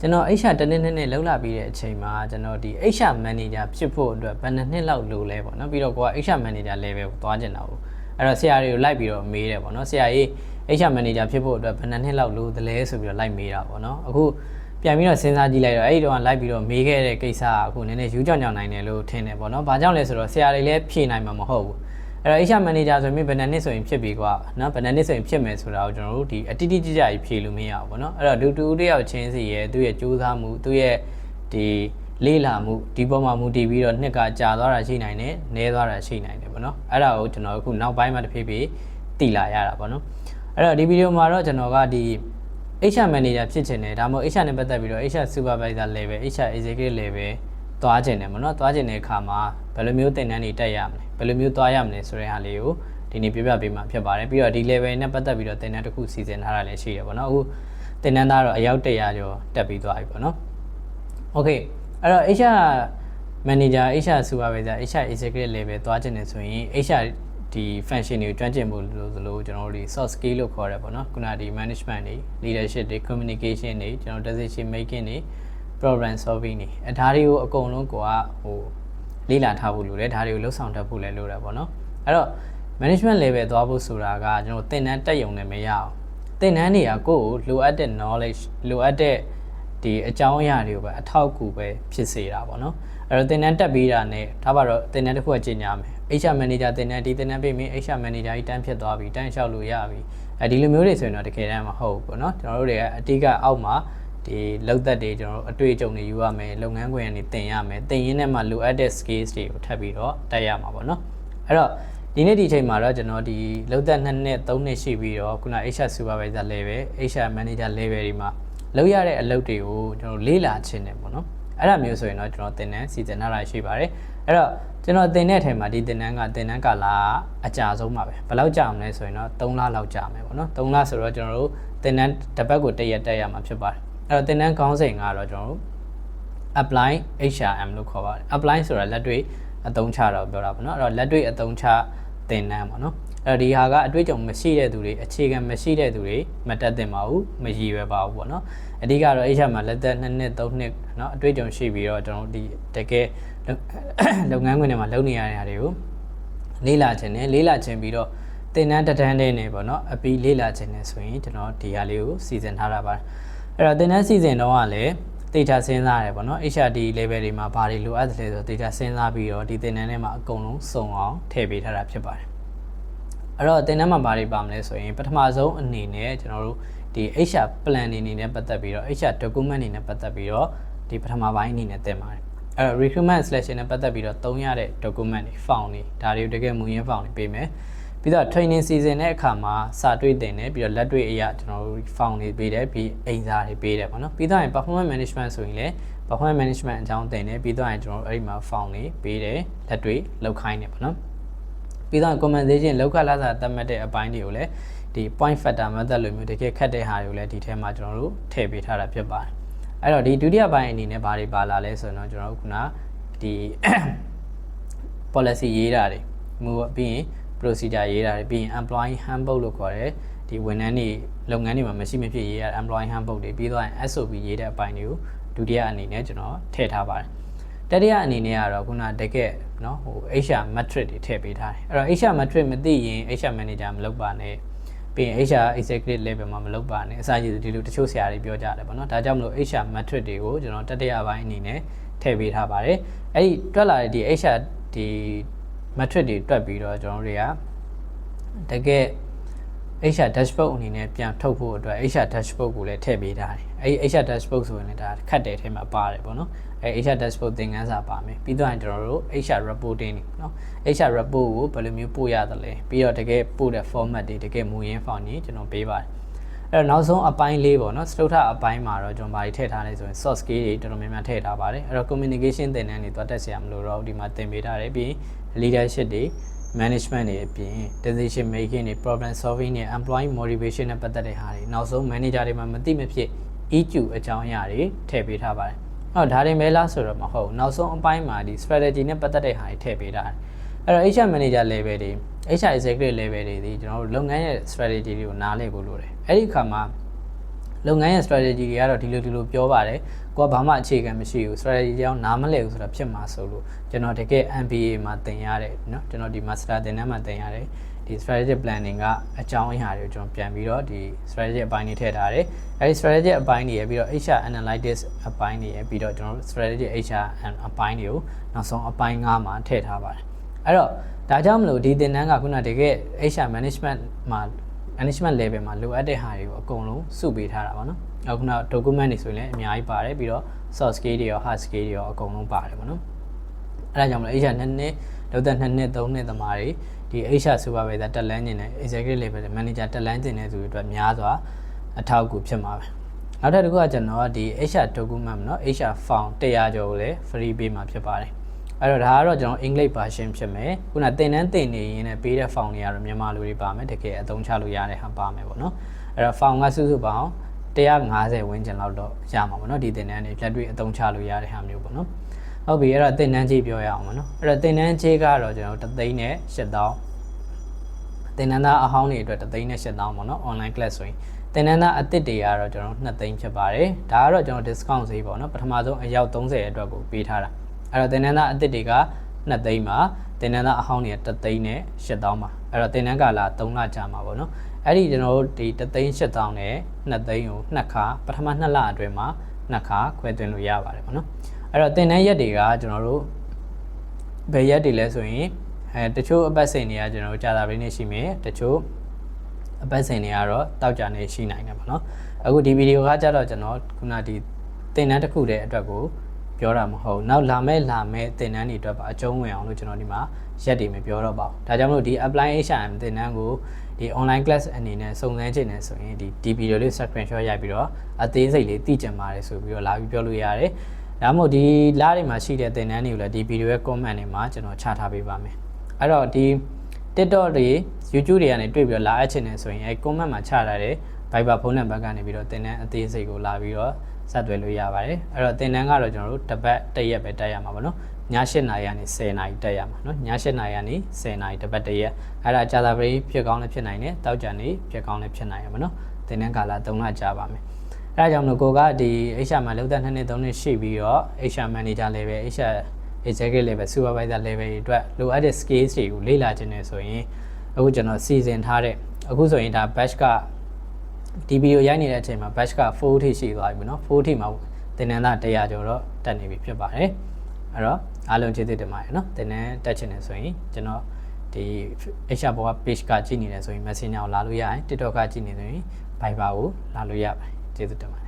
ကျွန်တော် HR တစ်နှစ်နှစ်နှစ်လောက်လာပြီးတဲ့အချိန်မှာကျွန်တော်ဒီ HR manager ဖြစ်ဖို့အတွက်ဘယ်နှစ်နှစ်လောက်လိုလဲပေါ့နော်ပြီးတော့ကိုက HR manager level ကိုသွားကျင်တာကိုအဲ့တော့ဆရာတွေကိုလိုက်ပြီးတော့မေးတယ်ပေါ့နော်ဆရာကြီး HR manager ဖြစ်ဖို့အတွက်ဘယ်နှစ်နှစ်လောက်လိုသလဲဆိုပြီးတော့လိုက်မေးတာပေါ့နော်အခုပြန်ပြီးတော့စဉ်းစားကြည့်လိုက်တော့အဲ့ဒီတော့လိုက်ပြီးတော့မေးခဲ့တဲ့ကိစ္စကအခုနည်းနည်းယူးကြောင်ကြောင်နိုင်တယ်လို့ထင်တယ်ပေါ့နော်။ဘာကြောင့်လဲဆိုတော့ဆရာတွေလည်းဖြေနိုင်မှာမဟုတ်ဘူး။ အဲ့တော့ HR manager ဆိုရင်ဘယ်နှစ်နှစ်ဆိုရင်ဖြစ်ပြီကွာနော်ဘယ်နှစ်နှစ်ဆိုရင်ဖြစ်မယ်ဆိုတာကိုကျွန်တော်တို့ဒီအတိအကျကျကြီးဖြေလို့မရဘူးပေါ့နော်။အဲ့တော့ဒူတူတယောက်ချင်းစီရဲ့သူ့ရဲ့စူးစမ်းမှုသူ့ရဲ့ဒီလေးလာမှုဒီပေါ်မှာမူတည်ပြီးတော့နှစ်ကကြာသွားတာရှိနိုင်တယ်၊နည်းသွားတာရှိနိုင်တယ်ပေါ့နော်။အဲ့ဒါကိုကျွန်တော်အခုနောက်ပိုင်းမှာတစ်ဖြည်းဖြည်းတည်လာရတာပေါ့နော်။အဲ့တော့ဒီဗီဒီယိုမှာတော့ကျွန်တော်ကဒီ HR manager ဖြစ်ချင်တယ်ဒါမှမဟုတ် HR နဲ့ပတ်သက်ပြီးတော့ HR supervisor level HR executive level သွားချင်တယ်မနော်သွားချင်တဲ့အခါမှာဘယ်လိုမျိုးသင်တန်းတွေတက်ရမလဲဘယ်လိုမျိုးသွားရမလဲဆိုတဲ့ဟာလေးကိုဒီနေ့ပြပြပေးမှာဖြစ်ပါတယ်ပြီးတော့ဒီ level နဲ့ပတ်သက်ပြီးတော့သင်တန်းတစ်ခုစီစဉ်ထားတာလည်းရှိတယ်ပေါ့နော်အခုသင်တန်းသားတော့အယောက်100ကျော်တက်ပြီးသွားပြီပေါ့နော် Okay အဲ့တော့ HR manager HR supervisor HR executive level သွားချင်တယ်ဆိုရင် HR ဒီ function တွေကိုကျွမ်းကျင်ဖို့လို့ဆိုလို့ကျွန်တော်တို့ဒီ soft skill လို့ခေါ်တယ်ပေါ့နော်ခုနဒီ management တွေ leadership တွေ communication တွေကျွန်တော် decision making တွေ problem solving တွေအဲဒါတွေကိုအကုန်လုံးကိုကဟိုလေ့လာထားဖို့လိုတယ်ဒါတွေကိုလှုပ်ဆောင်တတ်ဖို့လည်းလိုတယ်ပေါ့နော်အဲ့တော့ management level သွားဖို့ဆိုတာကကျွန်တော်သင်တန်းတက်ရုံနဲ့မရအောင်သင်တန်းတွေကကိုယ့်ကိုလိုအပ်တဲ့ knowledge လိုအပ်တဲ့ဒီအကြောင်းအရာတွေကိုပဲအထောက်အကူပဲဖြစ်စေတာပေါ့နော်အဲ့တော့သင်တန်းတက်ပြီးတာနဲ့ဒါပါတော့သင်တန်းတစ်ခုကကျင်ညာမယ် HR manager သင်တန်းဒီသင်တန်းပေးမင်း HR manager ကြီးတန်းဖြစ်သွားပြီတန်းလျှောက်လို့ရပြီအဲဒီလိုမျိုးတွေဆိုရင်တော့တကယ်တမ်းမဟုတ်ဘူးပေါ့နော်ကျွန်တော်တို့တွေကအတိကအောက်မှာ ဒီလောက်သက်တွေကျွန်တော်တို့အတွေ့အကြုံတွေယူရမယ်လုပ်ငန်းခွင်ကနေသင်ရမယ်သင်ရင်းနဲ့မှလိုအပ်တဲ့ skills တွေကိုထပ်ပြီးတော့တက်ရမှာပေါ့နော်အဲ့တော့ဒီနေ့ဒီချိန်မှာတော့ကျွန်တော်ဒီလောက်သက်2နှစ်3နှစ်ရှိပြီးတော့ခုန HR supervisor level HR manager level တွေမှာလုပ်ရတဲ့အလုပ်တွေကိုကျွန်တော်လေ့လာခြင်းတယ်ပေါ့နော်အဲ့ဒါမျိုးဆိုရင်တော့ကျွန်တော်သင်တန်းစီစဉ်ထားတာရှိပါတယ်အဲ့တော့ကျွန်တော်သင်တဲ့အချိန်မှာဒီသင်တန်းကသင်တန်းကာလအကြာဆုံးပါပဲဘယ်လောက်ကြာမလဲဆိုရင်တော့3လလောက်ကြာမယ်ပေါ့နော်3လဆိုတော့ကျွန်တော်တို့သင်တန်းတစ်ပတ်ကိုတစ်ရက်တက်ရမှာဖြစ်ပါတယ် အဲ့တော့သင်တန်းခေါင်းစဉ်ကတော့ကျွန်တော်တို့ apply HRM လို့ခေါ်ပါတယ် apply ဆိုတာလက်တွေ့အသုံးချတော့ပြောတာပေါ့နော်အဲ့တော့လက်တွေ့အသုံးချသင်တန်းပေါ့နော်အဲ့တော့ဒီဟာကအတွေ့အကြုံမရှိတဲ့သူတွေအခြေခံမရှိတဲ့သူတွေမတက်သင့်ပါဘူးမရည်ရွယ်ပါဘူးပေါ့နော်အဓိကတော့ HR မှာလက်သက်2နှစ်3နှစ်เนาะအတွေ့အကြုံရှိပြီးတော့ကျွန်တော်ဒီတကယ်လုပ်ငန်းခွင်တွေမှာလုပ်နေရတဲ့ဟာတွေကိုလေးလာခြင်းနဲ့လေးလာခြင်းပြီးတော့သင်တန်းတက်တန်းတဲ့နေပေါ့နော်အပီးလေးလာခြင်းနဲ့ဆိုရင်ကျွန်တော်ဒီဟာလေးကိုစီစဉ်ထားတာပါ အဲ့တော့သင်တန်းစီစဉ်တော့ကလည်း data စဉ်းစားရတယ်ပေါ့နော် HRD level တွေမှာဘာတွေလိုအပ်တယ်လဲဆိုတော့ data စဉ်းစားပြီးတော့ဒီသင်တန်းထဲမှာအကုန်လုံးစုံအောင်ထည့်ပေးထားတာဖြစ်ပါတယ်အဲ့တော့သင်တန်းမှာဘာတွေပါမလဲဆိုရင်ပထမဆုံးအနေနဲ့ကျွန်တော်တို့ဒီ HR plan တွေအနေနဲ့ပတ်သက်ပြီးတော့ HR document တွေနဲ့ပတ်သက်ပြီးတော့ဒီပထမပိုင်းအနေနဲ့သင်ပါတယ်အဲ့တော့ recruitment selection နဲ့ပတ်သက်ပြီးတော့သုံးရတဲ့ document တွေ form တွေဒါတွေကိုတကယ်မူရင်း form တွေပေးမယ် ပြီးတော့ training season တဲ့အခါမှာစာတွေ့တင်တယ်ပြီးတော့လက်တွေ့အရာကျွန်တော်တို့ form တွေပေးတယ်ပြီးအိမ်စာတွေပေးတယ်ပေါ့နော်ပြီးတော့ performance management ဆိုရင်လည်း performance management အကြောင်းတင်တယ်ပြီးတော့ကျွန်တော်တို့အဲ့ဒီမှာ form တွေပေးတယ်လက်တွေ့လောက်ခိုင်းတယ်ပေါ့နော်ပြီးတော့ compensation လောက်ခလာစာသတ်မှတ်တဲ့အပိုင်းတွေကိုလည်းဒီ point factor method လိုမျိုးတကယ်ခက်တဲ့ဟာတွေကိုလည်းဒီထဲမှာကျွန်တော်တို့ထည့်ပေးထားတာဖြစ်ပါတယ်အဲ့တော့ဒီဒုတိယပိုင်းအနေနဲ့ဘာတွေပါလာလဲဆိုတော့ကျွန်တော်တို့ခုနဒီ policy ရေးတာတွေမူပြီးရင် procedure ရေးတာတွေပြီးရင် employee handbook လို့ခေါ်တယ်ဒီဝန်ထမ်းတွေလုပ်ငန်းတွေမှာမရှိမဖြစ်ရေးရ employee handbook တွေပြီးတော့ SOP ရေးတဲ့အပိုင်းတွေကိုဒုတိယအနေနဲ့ကျွန်တော်ထည့်ထားပါတယ်တတိယအနေနဲ့ကတော့ခုနတကယ်เนาะဟို HR metric တွေထည့်ပေးထားတယ်အဲ့တော့ HR metric မသိရင် HR manager မလုပ်ပါနဲ့ပြီးရင် HR executive level မှာမလုပ်ပါနဲ့အစကြီးဒီလိုတချို့ဆရာတွေပြောကြတယ်ပေါ့နော်ဒါကြောင့်မလို့ HR metric တွေကိုကျွန်တော်တတိယပိုင်းအနေနဲ့ထည့်ပေးထားပါတယ်အဲ့ဒီတွက်လာတဲ့ဒီ HR ဒီ metric တွေတွက်ပြီးတော့ကျွန်တော်တို့တွေကတကယ် HR dashboard အနေနဲ့ပြန်ထုတ်ဖို့အတွက် HR dashboard ကိုလည်းထည့်ပေးထားတယ်။အဲဒီ HR dashboard ဆိုရင်လည်းဒါခတ်တဲ့ထဲမှာပါတယ်ပေါ့နော်။အဲ HR dashboard သင်ခန်းစာပါမယ်။ပြီးတော့ကျွန်တော်တို့ HR reporting တွေနော်။ HR report ကိုဘယ်လိုမျိုးပို့ရတယ်လဲ။ပြီးတော့တကယ်ပို့တဲ့ format တွေတကယ်မူရင်း form တွေကျွန်တော်ပေးပါတယ်။ အဲ့တော့နောက်ဆုံးအပိုင်းလေးပေါ့နော်စတုထအပိုင်းမှာတော့ကျွန်တော်ဗာတွေထည့်ထားလဲဆိုရင် soft skill တွေတော်တော်များများထည့်ထားပါတယ်အဲ့တော့ communication သင်တန်းတွေသွားတက်ဆရာမလို့တော့ဒီမှာသင်ပေးထားတယ်ပြီး leadership တွေ management တွေအပြင် decision making တွေ problem solving တွေ employee motivation နဲ့ပတ်သက်တဲ့ဟာတွေနောက်ဆုံး manager တွေမှာမသိမဖြစ် EQ အကြောင်းအရာတွေထည့်ပေးထားပါတယ်။အဲ့တော့ဒါတွေမဲလားဆိုတော့မဟုတ်ဘူး။နောက်ဆုံးအပိုင်းမှာဒီ strategy နဲ့ပတ်သက်တဲ့ဟာတွေထည့်ပေးထားတယ်။ အဲ့တော့ HR manager level တွေ HR executive level တွေဒီကျွန်တော်တို့လုပ်ငန်းရဲ့ strategy တွေကိုနားလည်ဖို့လိုတယ်။အဲ့ဒီအခါမှာ လုပ်ငန်းရဲ့ strategy တွေကတော့ဒီလိုဒီလိုပြောပါတယ်ကိုကဘာမှအခြေခံမရှိဘူး strategy ကြောင့်နားမလည်ဘူးဆိုတာဖြစ်မှာဆိုလို့ကျွန်တော်တကယ် MBA မှာသင်ရတယ်เนาะကျွန်တော်ဒီ master သင်တန်းမှာသင်ရတယ်ဒီ strategic planning ကအကြောင်းအရာတွေကိုကျွန်တော်ပြန်ပြီးတော့ဒီ strategic အပိုင်းတွေထည့်ထားတယ်အဲဒီ strategic အပိုင်းတွေရပြီးတော့ HR analytics အပိုင်းတွေရပြီးတော့ကျွန်တော်တို့ strategic HR အပိုင်းတွေကိုနောက်ဆုံးအပိုင်း9မှာထည့်ထားပါတယ် အဲ့တော့ဒါကြောင့်မလို့ဒီသင်တန်းကခုနတကယ် HR management မှာ management level မှာလိုအပ်တဲ့ဟာတွေကိုအကုန်လုံးစုပေးထားတာပါနော်။အခုနောက် document တွေဆိုရင်လည်းအများကြီးပါတယ်ပြီးတော့ soft skill တွေရော hard skill တွေရောအကုန်လုံးပါတယ်ပေါ့နော်။အဲဒါကြောင့်မလို့ HR နှစ်နှစ်လောက်သက်နှစ်နှစ်သုံးနှစ်သမားတွေဒီ HR supervisor တက်လန်းနေတယ် executive level နဲ့ manager တက်လန်းနေတဲ့သူတွေအတွက်များစွာအထောက်အကူဖြစ်မှာပဲ။နောက်ထပ်တစ်ခုကကျွန်တော်ဒီ HR document နော် HR form 100ကျော်ကိုလည်း free ပေးမှာဖြစ်ပါတယ်။ အဲ့တော့ဒါကတော့ကျွန်တော် English version ဖြစ်မယ်ခုနသင်တန်းသင်နေရင်လည်းပေးတဲ့ font တွေကတော့မြန်မာလူတွေပါမယ်တကယ်အသုံးချလို့ရတဲ့ဟာပါမယ်ပေါ့နော်အဲ့တော့ font ကစုစုပေါင်း150ဝန်းကျင်လောက်တော့ရမှာပေါ့နော်ဒီသင်တန်းတွေလက်တွေ့အသုံးချလို့ရတဲ့ဟာမျိုးပေါ့နော်ဟုတ်ပြီအဲ့တော့သင်တန်းကြီးပြောရအောင်ပေါ့နော်အဲ့တော့သင်တန်းကြီးကတော့ကျွန်တော်တသိန်းနဲ့8000သင်တန်းသားအဟောင်းတွေအတွက်တသိန်းနဲ့8000ပေါ့နော် online class ဆိုရင်သင်တန်းသားအသစ်တွေကတော့ကျွန်တော်2သိန်းဖြစ်ပါတယ်ဒါကတော့ကျွန်တော် discount ဈေးပေါ့နော်ပထမဆုံးအယောက်30အတွက်ကိုပေးထားတာ အဲ့တော့သင်တန်းသားအသစ်တွေက2သိန်းပါသင်တန်းသားအဟောင်းတွေက3သိန်းနဲ့8000ပါအဲ့တော့သင်တန်းကာလ3လကြာမှာပေါ့နော်အဲ့ဒီကျွန်တော်တို့ဒီ3သိန်း8000နဲ့2သိန်းကိုနှစ်ခါပထမ2လအတွင်းမှာနှစ်ခါခွဲသွင်းလို့ရပါတယ်ပေါ့နော်အဲ့တော့သင်တန်းရက်တွေကကျွန်တော်တို့ဘယ်ရက်တွေလဲဆိုရင်အဲတချို့အပတ်စဉ်တွေကကျွန်တော်တို့ကြာတာပင်းနေရှိမယ်တချို့အပတ်စဉ်တွေကတော့တောက်ကြနေရှိနိုင်တယ်ပေါ့နော်အခုဒီဗီဒီယိုကကြတော့ကျွန်တော်ခုနဒီသင်တန်းတစ်ခုတည်းအတွက်ကို ပြောတာမဟုတ်နောက်လာမဲ့လာမဲ့သင်တန်းတွေအတွက်ပါအကျုံးဝင်အောင်လို့ကျွန်တော်ဒီမှာရက်တွေမပြောတော့ပါဘူးဒါကြောင့်မလို့ဒီ apply HRM သင်တန်းကိုဒီ online class အနေနဲ့စုံစမ်းခြင်းနဲ့ဆိုရင်ဒီဒီဗီဒီယိုလေး screenshot ရိုက်ပြီးတော့အသေးစိတ်လေးသိကြပါတယ်ဆိုပြီးတော့လာပြီးပြောလို့ရတယ်ဒါမှမဟုတ်ဒီလားတွေမှာရှိတဲ့သင်တန်းတွေကိုလည်းဒီဗီဒီယိုရဲ့ comment တွေမှာကျွန်တော်ချထားပေးပါမယ်အဲ့တော့ဒီ TikTok တွေ YouTube တွေကနေတွေ့ပြီးတော့လာအပ်ချင်တယ်ဆိုရင်အဲ comment မှာချထားတဲ့ Viber ဖုန်းနံပါတ်ကနေပြီးတော့သင်တန်းအသေးစိတ်ကိုလာပြီးတော့ ဆက်သွယ်လို့ရပါတယ်အဲ့တော့သင်တန်းကတော့ကျွန်တော်တို့တစ်ပတ်တစ်ရက်ပဲတက်ရမှာပေါ့နော်ည7နာရီကနေ10နာရီတက်ရမှာနော်ည7နာရီကနေ10နာရီတစ်ပတ်တစ်ရက်အဲ့ဒါကြာသာပရိဖြစ်ကောင်းလည်းဖြစ်နိုင်တယ်တောက်ကြံနေဖြစ်ကောင်းလည်းဖြစ်နိုင်ရမှာနော်သင်တန်းကာလ3လကြာပါမယ်အဲ့ဒါကြောင့်မလို့ကိုကဒီ HR မှာလောက်တဲ့2နှစ်3နှစ်ရှိပြီးတော့ HR manager level HR executive level supervisor level တွေအတွက်လိုအပ်တဲ့ skills တွေကိုလေ့လာခြင်းနဲ့ဆိုရင်အခုကျွန်တော်စီစဉ်ထားတဲ့အခုဆိုရင်ဒါ batch က ဒီဗီဒီယိုရိုက်နေတဲ့အချိန်မှာ batch က4ထိရှိသွားပြီเนาะ4ထိမှာသင်တန်းသား100ကျော်တော့တက်နေပြီဖြစ်ပါတယ်အဲ့တော့အားလုံးကျေးဇူးတင်ပါတယ်เนาะသင်တန်းတက်ချင်တယ်ဆိုရင်ကျွန်တော်ဒီ HR ဘောက page ကကြည့်နေတယ်ဆိုရင် Messenger ကိုလာလို့ရရင် TikTok ကကြည့်နေဆိုရင် Viber ကိုလာလို့ရပါတယ်ကျေးဇူးတင်ပါတယ် ်